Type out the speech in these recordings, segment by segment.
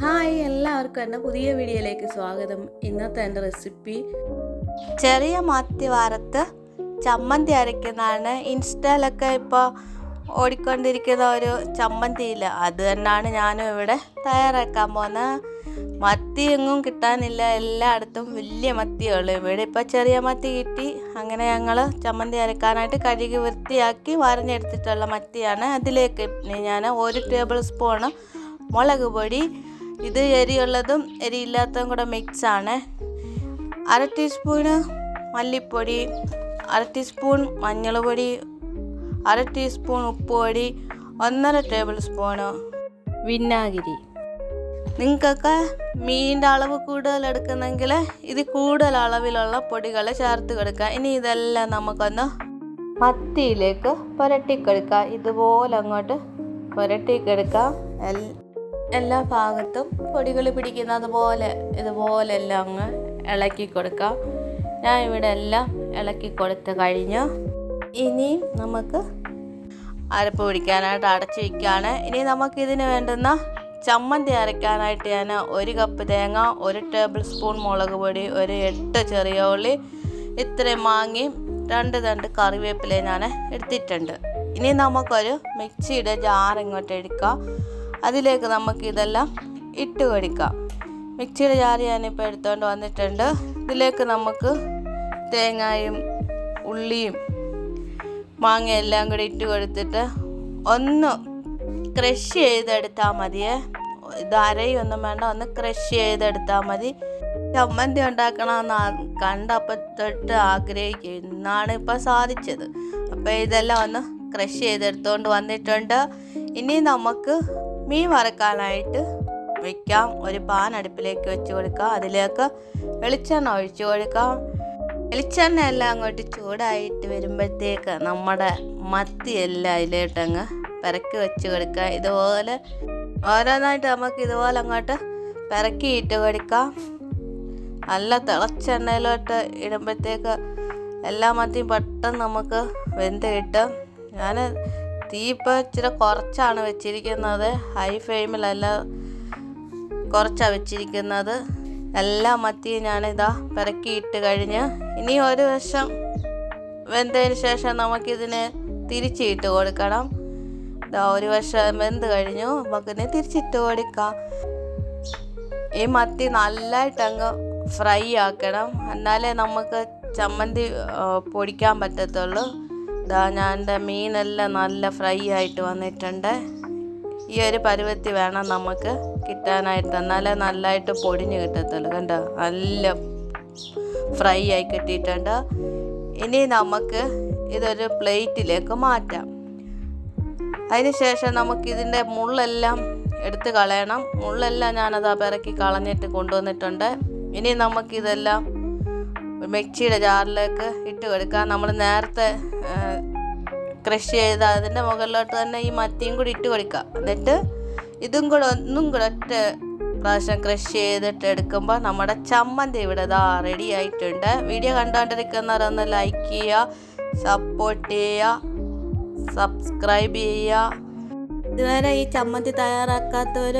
Hi എല്ലാവർക്കും എന്റെ പുതിയ വീഡിയോയിലേക്ക് സ്വാഗതം. ഇന്നത്തെ എന്റെ റെസിപ്പി. ചെറിയ മത്തി വറുത്ത് ചമ്മന്തി അരയ്ക്കുന്നതാണ്. ഇൻസ്റ്റയിലൊക്കെ ഇപ്പോൾ ഓടിക്കൊണ്ടിരിക്കുന്ന ഒരു ചമ്മന്തിയിൽ അത് തന്നെയാണ് ഞാനും ഇവിടെ തയ്യാറാക്കാൻ പോകുന്നത് മത്തി എങ്ങും കിട്ടാനില്ല. എല്ലായിടത്തും വലിയ മത്തിയുള്ളൂ ഇവിടെ ഇപ്പോൾ ചെറിയ മത്തി കിട്ടി. അങ്ങനെ ഞങ്ങൾ ചമ്മന്തി അരക്കാനായിട്ട് കഴുകി വൃത്തിയാക്കി വരഞ്ഞെടുത്തിട്ടുള്ള മത്തിയാണ്. അതിലേക്ക് ഞാൻ ഒരു ടേബിൾ സ്പൂണ് മുളക് പൊടി ഇത് എരിയുള്ളതും എരിയില്ലാത്തതും കൂടെ മിക്സാണ്. അര ടീസ്പൂണ് മല്ലിപ്പൊടി അര ടീസ്പൂൺ മഞ്ഞൾ പൊടി അര ടീസ്പൂൺ ഉപ്പ് പൊടി ഒന്നര ടേബിൾ സ്പൂണ് വിനാഗിരി. നിങ്ങൾക്കൊക്കെ മീനിന്റെ അളവ് കൂടുതൽ എടുക്കുന്നെങ്കിൽ ഇത് കൂടുതൽ അളവിലുള്ള പൊടികൾ ചേർത്ത് കൊടുക്കുക. ഇനി ഇതെല്ലാം നമുക്കൊന്ന് മത്തിയിലേക്ക് പുരട്ടിക്കെടുക്കുക. ഇതുപോലെ അങ്ങോട്ട് പുരട്ടിക്കെടുക്കാം എൽ എല്ലാ ഭാഗത്തും പൊടികൾ പിടിക്കുന്നത് പോലെ ഇതുപോലെ എല്ലാം അങ്ങ് ഇളക്കി കൊടുക്കാം. ഞാൻ ഇവിടെ എല്ലാം ഇളക്കി കൊടുത്ത് കഴിഞ്ഞു. ഇനിയും നമുക്ക് അരപ്പ് പിടിക്കാനായിട്ട് അടച്ചു വയ്ക്കുകയാണ് ഇനി നമുക്കിതിന് വേണ്ടുന്ന ചമ്മന്തി അരയ്ക്കാനായിട്ട് ഞാൻ ഒരു കപ്പ് തേങ്ങ ഒരു ടേബിൾ സ്പൂൺ മുളക് പൊടി ഒരു എട്ട് ചെറിയ ഉള്ളി ഇത്രയും മാങ്ങയും രണ്ട് രണ്ട് കറിവേപ്പില ഞാൻ എടുത്തിട്ടുണ്ട്. ഇനി നമുക്കൊരു മിക്സിയുടെ ജാർ ഇങ്ങോട്ട് എടുക്കാം. അതിലേക്ക് നമുക്ക് ഇതെല്ലാം ഇട്ട് കൊടുക്കാം. മിക്സിയുടെ ജാർ ഞാനിപ്പോൾ എടുത്തുകൊണ്ട് വന്നിട്ടുണ്ട്. ഇതിലേക്ക് നമുക്ക് തേങ്ങയും ഉള്ളിയും മാങ്ങ എല്ലാം കൂടി ഇട്ട് കൊടുത്തിട്ട് ഒന്ന് ക്രഷ് ചെയ്തെടുത്താൽ മതിയേ. ഇത് ഒന്നും വേണ്ട ഒന്ന് ക്രഷ് ചെയ്തെടുത്താൽ മതി. ചമ്മന്തി ഉണ്ടാക്കണമെന്ന് കണ്ടപ്പോൾ തൊട്ട് ആഗ്രഹിക്കും ഇന്നാണ് ഇപ്പോൾ സാധിച്ചത്. അപ്പോൾ ഇതെല്ലാം ഒന്ന് ക്രഷ് ചെയ്തെടുത്തുകൊണ്ട് വന്നിട്ടുണ്ട്. ഇനി നമുക്ക് മീൻ വറക്കാനായിട്ട് വയ്ക്കാം ഒരു പാൻ അടുപ്പിലേക്ക് വെച്ച് കൊടുക്കാം. അതിലേക്ക് വെളിച്ചെണ്ണ ഒഴിച്ചു കൊടുക്കാം. വെളിച്ചെണ്ണ എല്ലാം അങ്ങോട്ട് ചൂടായിട്ട് വരുമ്പോഴത്തേക്ക് നമ്മുടെ മത്തി എല്ലാം അതിലോട്ടങ്ങ് പിറക്കി വെച്ച് കൊടുക്കുക. ഇതുപോലെ ഓരോന്നായിട്ട് നമുക്ക് ഇതുപോലെ അങ്ങോട്ട് പിറക്കിയിട്ട് കൊടുക്കാം. നല്ല തിളച്ചെണ്ണയിലോട്ട് ഇടുമ്പോഴത്തേക്ക് എല്ലാ മത്തിയും പെട്ടെന്ന് നമുക്ക് വെന്ത് കിട്ടും. ഞാൻ തീ ഇപ്പോൾ ഇച്ചിരി കുറച്ചാണ് വെച്ചിരിക്കുന്നത്. ഹൈ ഫ്ലെയിമിലല്ല കുറച്ചാണ് വെച്ചിരിക്കുന്നത്. എല്ലാ മത്തിയും ഞാനിതാ പിറക്കിയിട്ട് കഴിഞ്ഞ് ഇനി ഒരു വശം വെന്തതിന് ശേഷം നമുക്കിതിനെ തിരിച്ചിട്ട് കൊടുക്കണം. ഇതാ ഒരു വശം വെന്ത് കഴിഞ്ഞു. നമുക്കിതിനെ തിരിച്ചിട്ട് കൊടുക്കാം. ഈ മത്തി നല്ലതായിട്ട് അങ്ങ് ഫ്രൈ ആക്കണം. എന്നാലേ നമുക്ക് ചമ്മന്തി പൊടിക്കാൻ പറ്റത്തുള്ളൂ. ഇതാ ഞാൻ എന്റെ മീനെല്ലാം നല്ല ഫ്രൈ ആയിട്ട് വന്നിട്ടുണ്ട്. ഈ ഒരു പരുവത്തി വേണം നമുക്ക് കിട്ടാനായിട്ട്. എന്നാലേ നല്ലതായിട്ട് പൊടിഞ്ഞ് കിട്ടത്തുള്ളൂ. കണ്ടോ? നല്ല ഫ്രൈ ആയി കിട്ടിയിട്ടുണ്ട്. ഇനി നമുക്ക് ഇതൊരു പ്ലേറ്റിലേക്ക് മാറ്റാം. അതിന് ശേഷം നമുക്ക് ഇതിന്റെ മുള്ളെല്ലാം എടുത്ത് കളയണം. മുള്ളെല്ലാം ഞാനത് പിറക്കി കളഞ്ഞിട്ട് കൊണ്ടുവന്നിട്ടുണ്ട്. ഇനി നമുക്കിതെല്ലാം മിക്സിയുടെ ജാറിലേക്ക് ഇട്ട് കൊടുക്കുക. നമ്മൾ നേരത്തെ ക്രഷ് ചെയ്ത് അതിന്റെ മുകളിലോട്ട് തന്നെ ഈ മത്തിയും കൂടി ഇട്ട് കൊടുക്കുക. എന്നിട്ട് ഇതും കൂടെ ഒന്നും കൂടെ ഒറ്റ പ്രാവശ്യം ക്രഷ് ചെയ്തിട്ട് എടുക്കുമ്പോൾ നമ്മുടെ ചമ്മന്തി ഇവിടെ ഇതാ റെഡി ആയിട്ടുണ്ട്. വീഡിയോ കണ്ടുകൊണ്ടിരിക്കുന്നവരൊന്ന് ലൈക്ക് ചെയ്യുക സപ്പോർട്ട് ചെയ്യുക സബ്സ്ക്രൈബ് ചെയ്യുക. ഇതുവരെ ഈ ചമ്മന്തി തയ്യാറാക്കാത്തവർ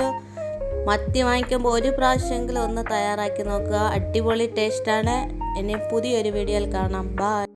മത്തി വാങ്ങിക്കുമ്പോൾ ഒരു പ്രാവശ്യമെങ്കിലും ഒന്ന് തയ്യാറാക്കി നോക്കുക. അടിപൊളി ടേസ്റ്റാണ് ഇനി പുതിയൊരു വീഡിയോയിൽ കാണാം. ബൈ